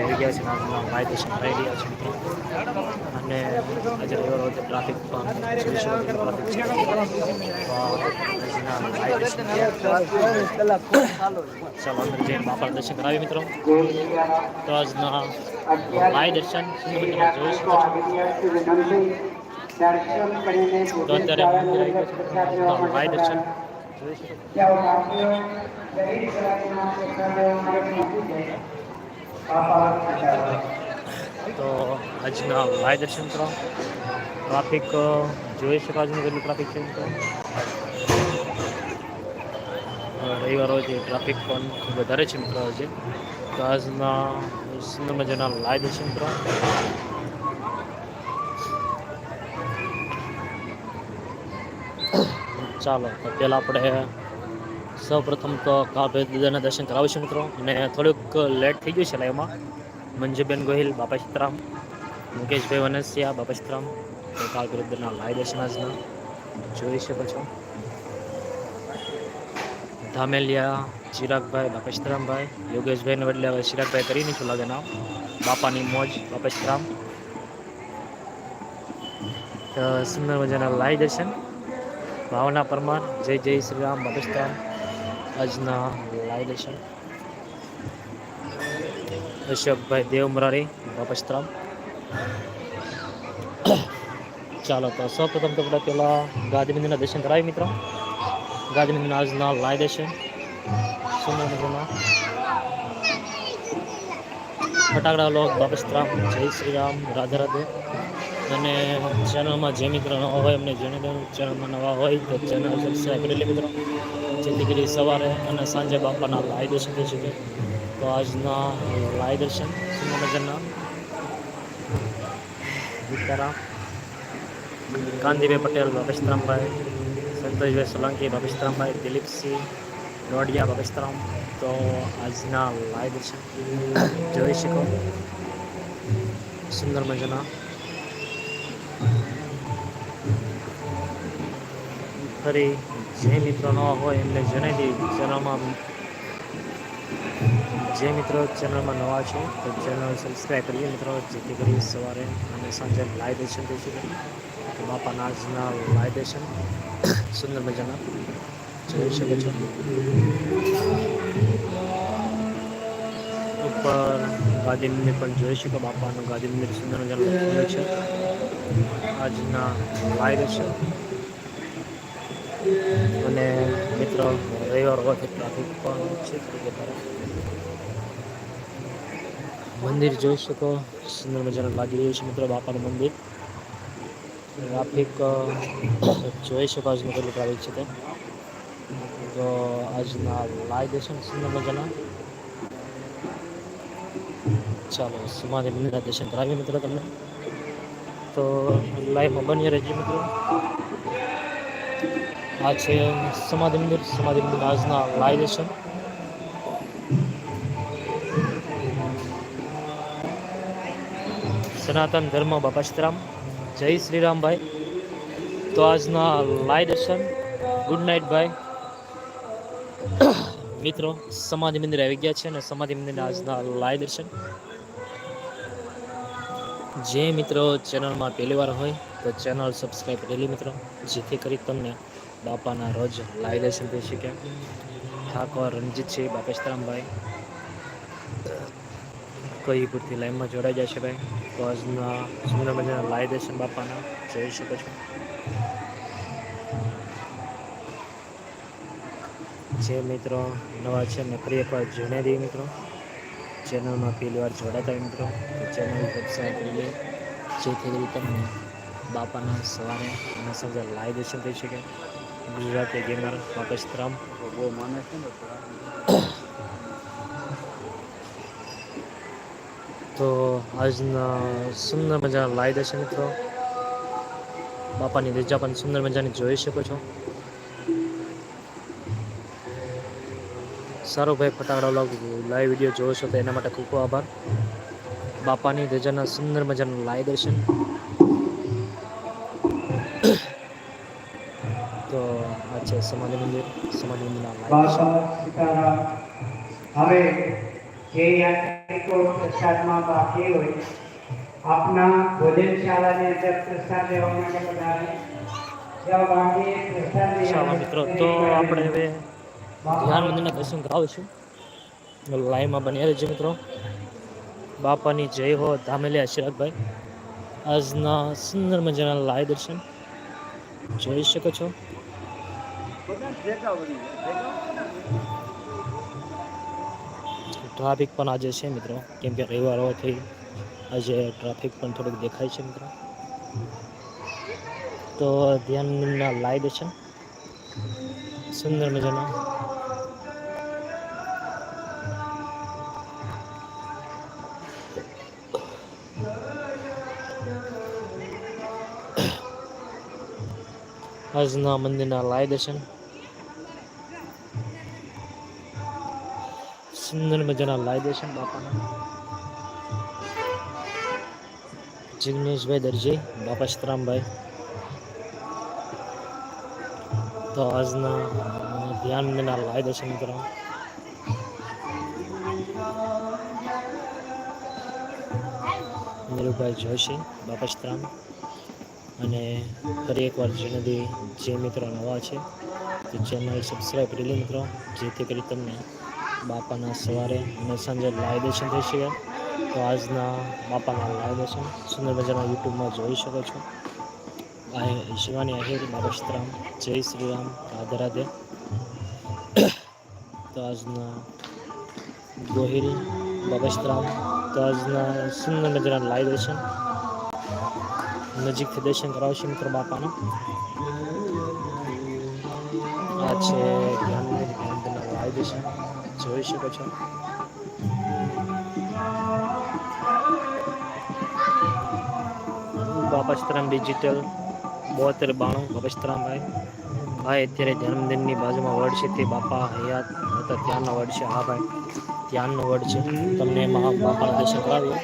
મંદિર આવી ગયા છે માય દર્શન થઈ રહ્યા છે અને આજે રવિવાર વખતે ટ્રાફિક ચાલો, અંદર જઈને બાપા દર્શન કરાવી મિત્રો. તો આજના માય દર્શન જોઈ શકો છો. અત્યારે માય દર્શન જોઈ તો આજના માય દર્શન કરો. ટ્રાફિક જોઈ શકો આજનું કેટલું ટ્રાફિક છે મિત્રો રવિવાર હોય ટ્રાફિક પણ વધારે છે મિત્રો આજે. તો આજના સુંદર મજાના લાય દર્શન મિત્રો ચાલો, તો પહેલાં આપણે સૌ પ્રથમ તો કાળભાઈ દાદાના દર્શન કરાવીશું મિત્રો. અને થોડુંક લેટ થઈ ગયું છે લાઈવમાં મંજુબેન ગોહિલ, બાપા સીતરામ, મુકેશભાઈ વનસિયા, બાપા સીતરામ કાળભાઈ દાદાના લાઈવ દર્શન આજના. જોઈ શકો છો. ધામેલિયા, ચિરાગભાઈ, બાપા સીતરામભાઈ યોગેશભાઈને બદલે હવે ચિરાગભાઈ કરી છું લાગે નામ. બાપાની મોજ, બાપા સીતરામ. સુંદર મજાના લાઈવ દર્શન. ભાવના પરમાર, જય જય શ્રી રામ બાપસ્તા આજના લાઈવ દર્શન કશ્યપભાઈ દેવ મુરારી બાપસ્તરામ ચાલો તો સૌપ્રથમ તો બધા પહેલાં ગાંધી મંદિરના દર્શન કરાવી મિત્રો. ગાંધી આજના લાઈવ દર્શન સુંદર મજાના ફટાકડા લોક બાપસ્તરામ જય શ્રી રામ, રાધે રાધે. અને ચેનલમાં જે મિત્રો નવા હોય એમને દઉં ચેનલમાં નવા હોય તો ચેનલ સબસ્ક્રાઈબ કરી લે મિત્રો. જેથી કરી સવારે અને સાંજે બાપાના લાઈવ દર્શન થઈ શકે. તો આજના લાઈવ દર્શન સુંદર મજાના સીતારામ કાંતિભાઈ પટેલ, બાપેશરામભાઈ, સંતોષભાઈ સોલંકી, બાપેશરામભાઈ દિલીપસિંહ, રોડિયા, બાપેશરામ. તો આજના લાઈવ દર્શન જોઈ શકો. સુંદર મજાના ફરી જે મિત્રો નવા હોય એમને જણાવી દઈએ ચેનલમાં. જે મિત્રો ચેનલમાં નવા છે, તો ચેનલ સબસ્ક્રાઈબ કરીએ મિત્રો, જેથી કરી સવારે અને સાંજે લાઈવ દર્શન થઈ શકે. તો બાપાના આજના લાઈવ દર્શન. સુંદર મજાના. જોઈ શકે છો. ઉપર ગાંધી મંદિર પણ જોઈ શકો, બાપાનું ગાંધી મંદિર સુંદર મજાનું છે. આજના લાઈવ દર્શન. અને મિત્રો, રવિવાર હોવાથી ટ્રાફિક પણ છે મંદિર જોઈ શકો, સુંદર મજાનું લાગી રહ્યું છે મિત્રો બાપાનું મંદિર. ટ્રાફિક જોઈ શકો આજનું કેટલું ટ્રાફિક છે તે. તો આજના લાઈવ દર્શન સુંદર મજાના. ચાલો, સમાધિ મંદિરના દર્શન કરાવીએ મિત્રો તમને. તો લાઈવમાં બની રહેજો મિત્રો. આ છે સમાધિ મંદિર. સમાધિ મંદિર આજના લાઈવ છે સનાતન ધર્મ બાપા સીતરામ જય શ્રી રામભાઈ તો આજના લાઈવ દર્શન ગુડ નાઇટ ભાઈ. મિત્રો, સમાધિ મંદિર આવી ગયા છે અને સમાધિ મંદિરના આજના લાઈવ દર્શન જે મિત્રો ચેનલમાં પહેલી વાર હોય, તો ચેનલ સબસ્ક્રાઈબ કરેલી મિત્રો. જેથી કરી તમને બાપાના રોજ લાઈવ દર્શન થઈ શકે ઠાકોર રણજીતસિંહ બાપેશરામભાઈ. કઈ પૂરતી લાઈનમાં જોડાઈ જશે ભાઈ? તો સુંદર મજાના લાઈ દર્શન બાપાના જોઈ શકો છો. જે મિત્રો નવા છે ને ફરી એકવાર જણાવી દઈએ મિત્રો. ચેનલમાં પહેલી વાર જોડાતા મિત્રો, તો ચેનલ સબસ્ક્રાઈબ કરી જેથી તમને બાપાના સવારે અને સાંજે લાઈ દર્શન થઈ શકે ગુજરાતી ગેમર ને તો આજના સુંદર મજાના લાઈ દર્શન મિત્રો. બાપાની રજા પણ સુંદર મજાની જોઈ શકો છો. સારો ભાઈ ફટાકડા લાઈવ વીડિયો જોવો છો તો એના માટે ખૂબ ખૂબ આભાર. બાપાની રજાના સુંદર મજાના લાઈ દર્શન. સમાધિ મંદિર સમાધિ મંદિરના બાબા સીતારામ. હવે જે યાત્રિકો પ્રસાદમાં બાકી હોય આપના ભોજનશાળાની અંદર પ્રસાદ લેવા માટે પધારે મિત્રો તો આપણે હવે ધ્યાન મંદિરના દર્શન કરાવીશું. લાઈવમાં બન્યા રહેજો મિત્રો. બાપાની જય હો ધામેલી આશીર્વાદભાઈ. આજના સુંદર મજાના લાઈવ દર્શન જોઈ શકો છો. ટ્રાફિક પણ આજે છે મિત્રો. કેમ કે રવિવાર હોવાથી આજે ટ્રાફિક પણ થોડુંક દેખાય છે મિત્રો. તો ધ્યાનના લાઈટ છે. સુંદર મજાના. આજના મંદિરના લાય દર્શન. સુંદર મજાના લાવી દેશે બાપાના. જિગ્નેશભાઈ દરજી, બાપા સીતરામભાઈ. તો આજના ધ્યાન મેના લાવી દેશે મિત્રો. નીરુભાઈ જોશી, બાપા સીતરામ. અને ફરી એકવાર જેનાથી જે મિત્રો નવા છે, તો ચેનલ સબસ્ક્રાઈબ કરી લો મિત્રો, જેથી કરી તમને બાપાના સવારે અને સાંજે લાઈવ દર્શન થઈ તો આજના બાપાના લાઈવ દર્શન સુંદર મજાના યુટ્યુબમાં જોઈ શકો છો. આ શિવાની આહિર, બાબા સીતરામ જય શ્રી રામ રાધે રાધે. તો આજના ગોહિલ, બાબા તો આજના સુંદર મજાના લાઈવ દર્શન. નજીકથી દર્શન કરાવશે મિત્ર બાપાના. આ છે ધ્યાન લાઈવ દર્શન. જોઈ શકો છો. બાપાસ્તરામ ડિજિટલ બોતેર બાણું બાપા સીતરામભાઈ ભાઈ, અત્યારે જન્મદિનની બાજુમાં વર્ડ છે તે બાપા હયાત હતા, ત્યાંનો વડ છે. હા ભાઈ, ત્યાંનો વર્ડ છે. તમને એમાં બાપાના દર્શન કરાવ્યું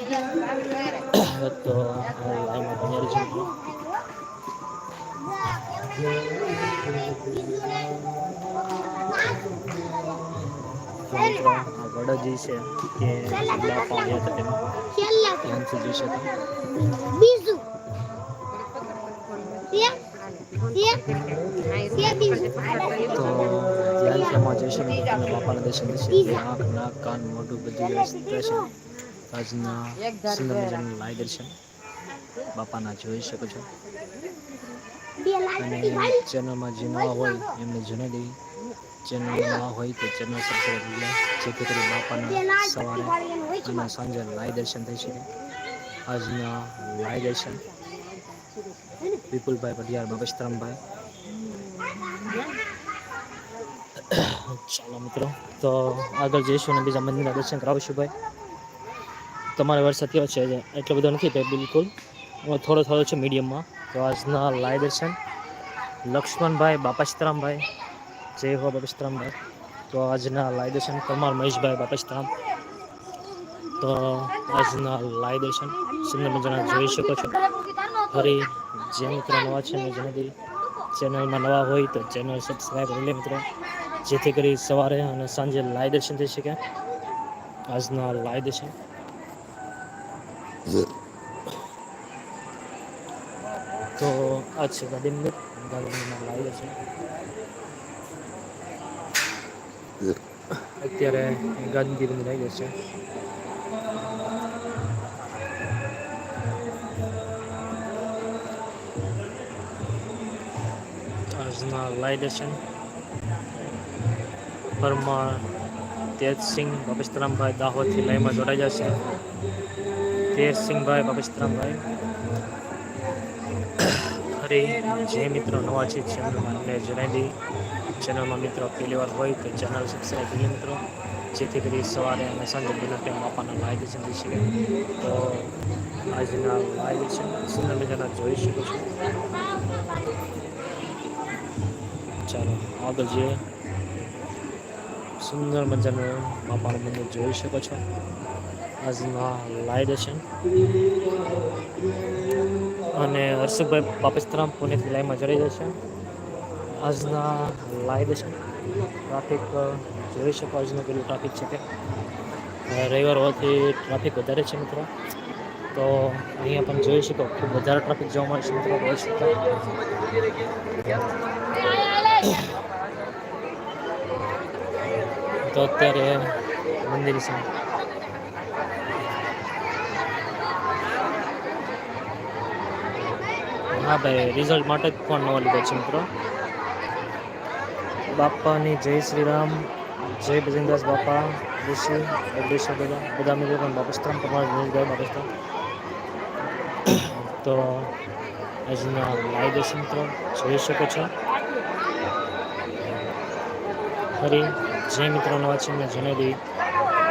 તો લાઈનમાં બન્યા તો મિત્રો આ વડ જે છે કે બાપા પાડ્યા હતા તેમાં ધ્યાનથી જોઈ શકો બીજું. તે જોઈ શકો તમને બાપાના દર્શન થશે. આંખ નાક કાન મોઢું બધું વ્યવસ્થિત રહેશે. આજના સુંદર મજાનું લાઈ દર્શન બાપાના જોઈ શકો છો. અને ચેનલમાં જે નવા હોય એમને જણાવી દેવી ચેનલ નવા હોય તો ચેનલ સબસ્ક્રાઈબ કરી જેથી કરી બાપાના સવારે અને સાંજે લાઈ દર્શન થઈ શકે આજના લાઈ દર્શન. વિપુલભાઈ પટિયાર બાબસ્તરામભાઈ ચાલો મિત્રો, તો આગળ જઈશું અને બીજા મંદિરના દર્શન કરાવીશું ભાઈ. તમારે વરસાદ કેવો છે એટલો બધો નથી ભાઈ, બિલકુલ. થોડો થોડો છે મીડિયમમાં તો આજના લાઈ દર્શન. લક્ષ્મણભાઈ બાપા સીતરામભાઈ જય હો બાપા સીતરામભાઈ તો આજના લાઈ દર્શન કમાર મહેશભાઈ બાપા તો આજના લાઈ દર્શન સુંદર મજાના જોઈ શકો છો. ફરી જે મિત્રો નવા છે ને જેનાથી ચેનલમાં નવા હોય તો ચેનલ સબસ્ક્રાઈબ કરી લે મિત્રો. જેથી કરી સવારે અને સાંજે લાઈ દર્શન થઈ શકે. આજના લાઈ દર્શન. તો આ છે ગાદીમ ગાંધીનગરના લાઈ દર્શન. અત્યારે ગાંધીનગર આવી જશે. આજના લાઈ દર્શન પરમાર, તેજસિંહ બાપસ્તરામભાઈ દાહોદથી લાઈમાં જોડાઈ જશે. તેજસિંહભાઈ બાપસ્તરામભાઈ ફરી જે મિત્રો નવા છે, ચેનલમાં જણાવી દઈ ચેનલમાં મિત્રો પહેલી વાર હોય તો ચેનલ સબસ્ક્રાઈબ કરીએ મિત્રો. જેથી કરી સવારે અને સાંજે બિના ટાઈમ આપવાના લાઈવ દર્શન શકે તો આજના લાઈવ દર્શન સુંદર મજાના જોઈ શકો છો. ચાલો, આગળ જઈએ. સુંદર મજાનું બાપાનું મંદિર જોઈ શકો છો. આજના લાઈવ દર્શન અને હર્ષભાઈ પાપિસ્તરામ પુણેથી લાઈવમાં જડી જશે આજના લાઈવ ટ્રાફિક જોઈ શકો આજનું પેલું ટ્રાફિક છે કે રવિવાર હોવાથી ટ્રાફિક વધારે છે મિત્રો. તો અહીંયા પણ જોઈ શકો, ખૂબ વધારે ટ્રાફિક જોવા મળે છે મિત્રો સુધા તો અત્યારે મંદિર છે. હા ભાઈ રિઝલ્ટ માટે જ ફોન નવો લીધો છે મિત્રો. બાપાની જય શ્રી રામ જય બજરંગદાસ બાપા ઋષિ અગ્રેસર બધા બધા મિત્રો પણ બાપસ્તરામ પ્રમાણે નિર્ગય બાપસ્તરામ તો આજના લાઈવ દર્શન મિત્રો જોઈ શકો છો. ફરી જે મિત્રો નવા છે મેં જણાવી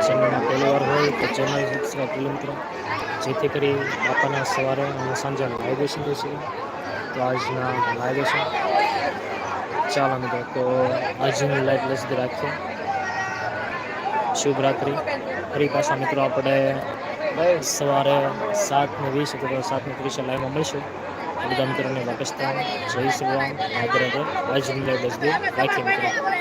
ચેનલમાં પહેલી વાર હોય તો ચેનલ સબસ્ક્રાઈબ કરી મિત્રો. જેથી કરી બાપાના સવારે અને સાંજે લાઈવ દર્શન થઈ તો આજના લાઈવ દર્શન ચાલો મિત્રો તો આજની લાઈવ લઈ સુધી રાખીએ. શુભ રાત્રિ. ફરી પાછા મિત્રો આપણે સવારે સાત ને વીસ અથવા સાત ને ત્રીસે લાઈવમાં મળીશું. બધા મિત્રોને પાકિસ્તાન. જય શ્રી રામ. આગ્રહ આજની લાઈવ લઈ રાખીએ મિત્રો.